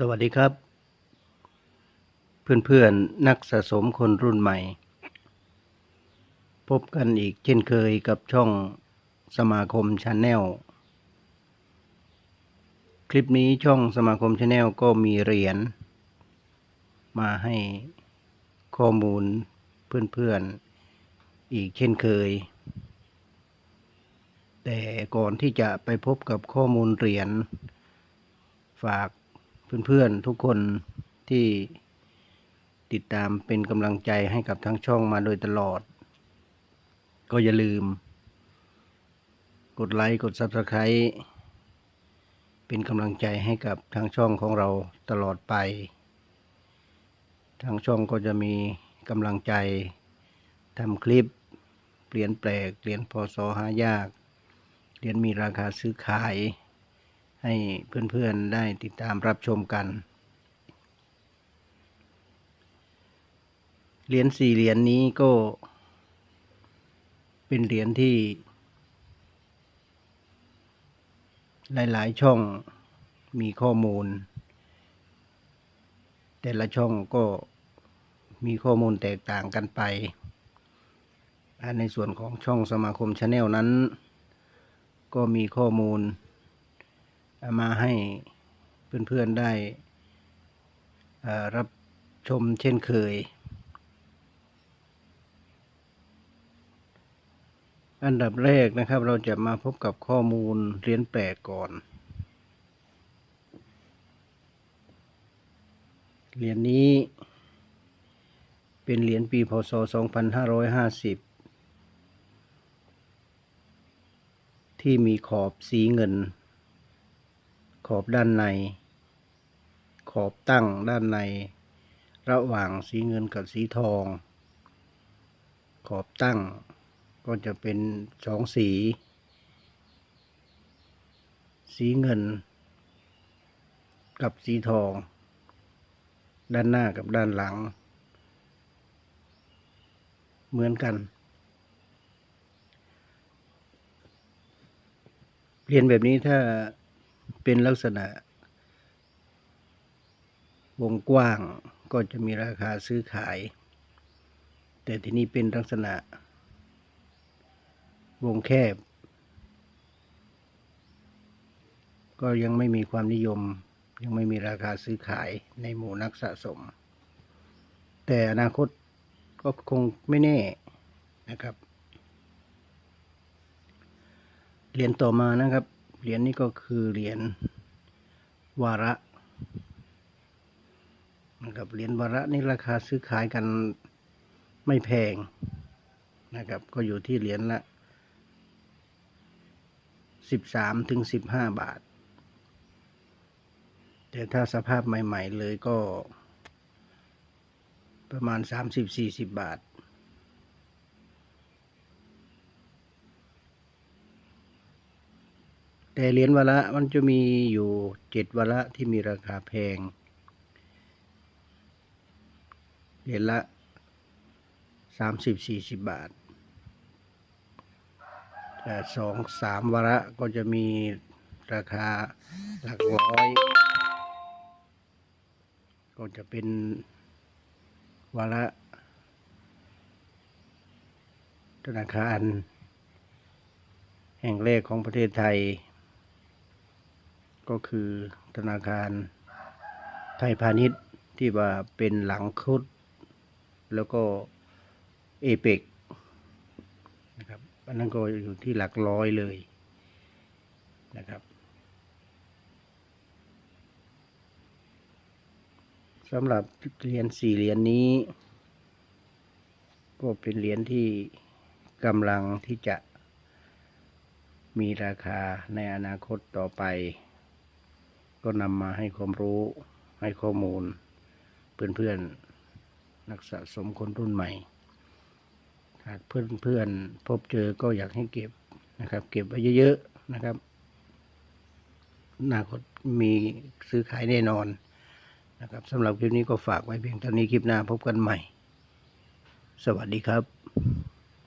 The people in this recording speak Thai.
สวัสดีครับ เพื่อนๆนักสะสมคนรุ่นใหม่ พบกันอีกเช่นเคยกับช่องสมาคมชาแนลคลิปนี้ช่องสมาคมชาแนลก็มีเหรียญมาให้ข้อมูลเพื่อนๆอีกเช่นเคย แต่ก่อนที่จะไปพบกับข้อมูลเหรียญฝาก เพื่อนๆทุกคนที่ติดตามเป็นกำลังใจให้กับทั้งช่องมาโดยตลอด ก็อย่าลืม กดไลค์ กด Subscribe เป็นกำลังใจให้กับทางช่องของเราตลอดไป ทางช่องก็จะมีกำลังใจทำคลิป เปลี่ยนแปลกเหรียญพศหายาก เรียญมีราคาซื้อขาย ให้เพื่อนๆได้ติดตามรับชมกัน เหรียญสี่เหรียญนี้ก็ เป็นเหรียญที่ หลายๆช่องมีข้อมูล แต่ละช่องก็มีข้อมูลแตกต่างกันไปและในส่วนของช่องสมาคมชาแนลนั้น ก็มีข้อมูล มาให้เพื่อนๆได้รับชมเช่นเคย อันดับแรกนะครับเราจะมาพบกับข้อมูลเหรียญแปลกก่อน เหรียญนี้เป็นเหรียญปีพศ 2550 ที่มีขอบสีเงิน ขอบด้านใน ขอบตั้งด้านใน ระหว่างสีเงินกับสีทอง ขอบตั้งก็จะเป็นสองสี สีเงิน กับสีทอง ด้านหน้ากับด้านหลัง เหมือนกัน เรียญแบบนี้ถ้า เป็นลักษณะ วงกว้างก็จะมีราคาซื้อขาย แต่ที่นี้เป็นลักษณะ วงแคบ ก็ยังไม่มีความนิยม ยังไม่มีราคาซื้อขายในหมู่นักสะสม แต่อนาคตก็คงไม่แน่นะครับ เรียญต่อมานะครับ เหรียญนี้ก็คือเหรียญวาระนะครับเหรียญวาระนี่ราคาซื้อขายกันไม่แพงนะครับ ก็อยู่ที่เหรียญละสิบสามถึงสิบห้าบาท แต่ถ้าสภาพใหม่ ๆ เลยก็ประมาณสามสิบสี่สิบบาท แต่เหรียญวาระมันจะมีอยู่เจ็ดวาระที่มีราคาแพง เหรียญละสามสิบสี่สิบบาท แต่สองสามวาระก็จะมีราคาหลักร้อย ก็จะเป็นวาระธนาคารแห่งแรกของประเทศไทย ก็คือธนาคารไทยพาณิชย์ที่ว่าเป็นหลังครุดแล้วก็เอเปกนะครับอันนั้นก็อยู่ที่หลักร้อยเลยนะครับสำหรับเหรียญสี่เหรียญนี้ ก็เป็นเหรียญที่กำลังที่จะมีราคาในอนาคตต่อไป ก็นำมาให้ความรู้ให้ข้อมูล เพื่อนๆนักสะสมคนรุ่นใหม่ หากเพื่อนๆพบเจอก็อยากให้เก็บนะครับ เก็บไว้เยอะๆนะครับอนาคตมีซื้อขายแน่นอนนะครับสำหรับคลิปนี้ก็ฝากไว้เพียงเท่านี้คลิปหน้าพบกันใหม่ สวัสดีครับ